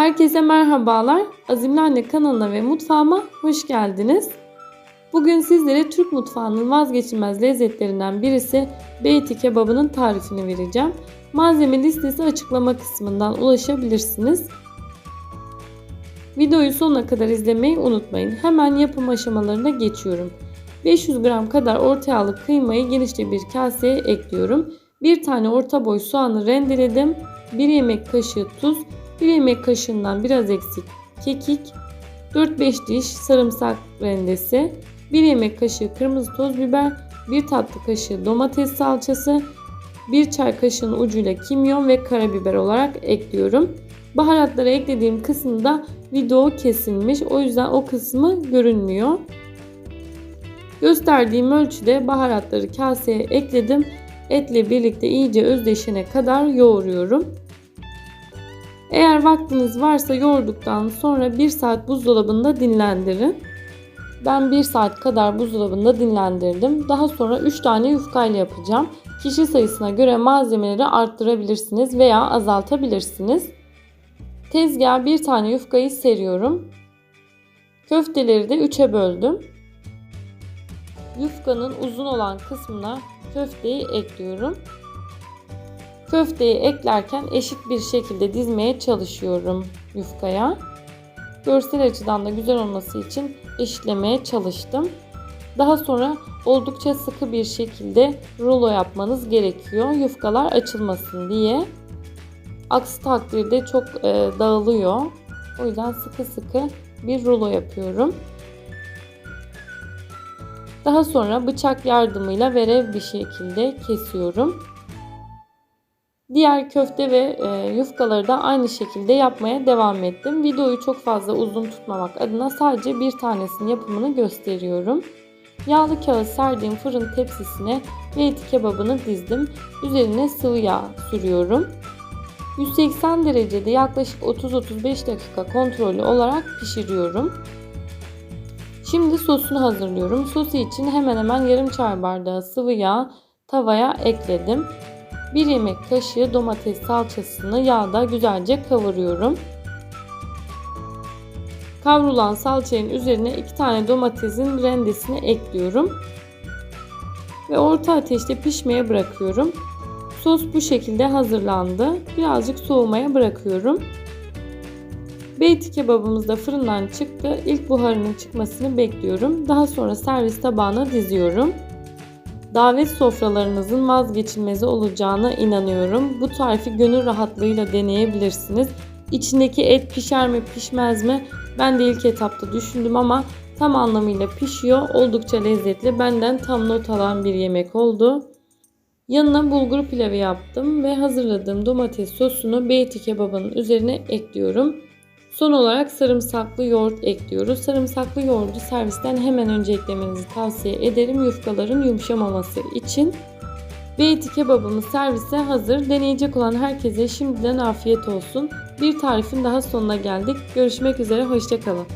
Herkese merhabalar. Azimli Anne kanalına ve mutfağıma hoş geldiniz. Bugün sizlere Türk mutfağının vazgeçilmez lezzetlerinden birisi beyti kebabının tarifini vereceğim. Malzeme listesi açıklama kısmından ulaşabilirsiniz. Videoyu sonuna kadar izlemeyi unutmayın. Hemen yapım aşamalarına geçiyorum. 500 gram kadar orta yağlı kıymayı genişçe bir kaseye ekliyorum. Bir tane orta boy soğanı rendeledim. 1 yemek kaşığı tuz, 1 yemek kaşığından biraz eksik kekik, 4-5 diş sarımsak rendesi, 1 yemek kaşığı kırmızı toz biber, 1 tatlı kaşığı domates salçası, 1 çay kaşığının ucuyla kimyon ve karabiber olarak ekliyorum. Baharatları eklediğim kısımda video kesilmiş. O yüzden o kısmı görünmüyor. Gösterdiğim ölçüde baharatları kaseye ekledim. Etle birlikte iyice özdeşene kadar yoğuruyorum. Eğer vaktiniz varsa yoğurduktan sonra 1 saat buzdolabında dinlendirin. Ben 1 saat kadar buzdolabında dinlendirdim. Daha sonra 3 tane yufkayla yapacağım. Kişi sayısına göre malzemeleri arttırabilirsiniz veya azaltabilirsiniz. Tezgaha bir tane yufkayı seriyorum. Köfteleri de 3'e böldüm. Yufkanın uzun olan kısmına köfteyi ekliyorum. Köfteyi eklerken eşit bir şekilde dizmeye çalışıyorum yufkaya. Görsel açıdan da güzel olması için eşitlemeye çalıştım. Daha sonra oldukça sıkı bir şekilde rulo yapmanız gerekiyor. Yufkalar açılmasın diye. Aksi takdirde çok e, dağılıyor. O yüzden sıkı sıkı bir rulo yapıyorum. Daha sonra bıçak yardımıyla verev bir şekilde kesiyorum. Diğer köfte ve e, yufkaları da aynı şekilde yapmaya devam ettim. Videoyu çok fazla uzun tutmamak adına sadece bir tanesinin yapımını gösteriyorum. Yağlı kağıt serdiğim fırın tepsisine beyti kebabını dizdim. Üzerine sıvı yağ sürüyorum. 180 derecede yaklaşık 30-35 dakika kontrollü olarak pişiriyorum. Şimdi sosunu hazırlıyorum. Sosu için hemen hemen yarım çay bardağı sıvı yağ tavaya ekledim. 1 yemek kaşığı domates salçasını yağda güzelce kavuruyorum. Kavrulan salçanın üzerine 2 tane domatesin rendesini ekliyorum. Ve orta ateşte pişmeye bırakıyorum. Sos bu şekilde hazırlandı. Birazcık soğumaya bırakıyorum. Beyti kebabımız da fırından çıktı. İlk buharının çıkmasını bekliyorum. Daha sonra servis tabağına diziyorum. Davet sofralarınızın vazgeçilmezi olacağına inanıyorum. Bu tarifi gönül rahatlığıyla deneyebilirsiniz. İçindeki et pişer mi pişmez mi? Ben de ilk etapta düşündüm ama tam anlamıyla pişiyor. Oldukça lezzetli. Benden tam not alan bir yemek oldu. Yanına bulgur pilavı yaptım ve hazırladığım domates sosunu beyti kebabının üzerine ekliyorum. Son olarak sarımsaklı yoğurt ekliyoruz. Sarımsaklı yoğurdu servisten hemen önce eklemenizi tavsiye ederim yufkaların yumuşamaması için. Beyti kebabımız servise hazır. Deneyecek olan herkese şimdiden afiyet olsun. Bir tarifin daha sonuna geldik. Görüşmek üzere, hoşçakalın.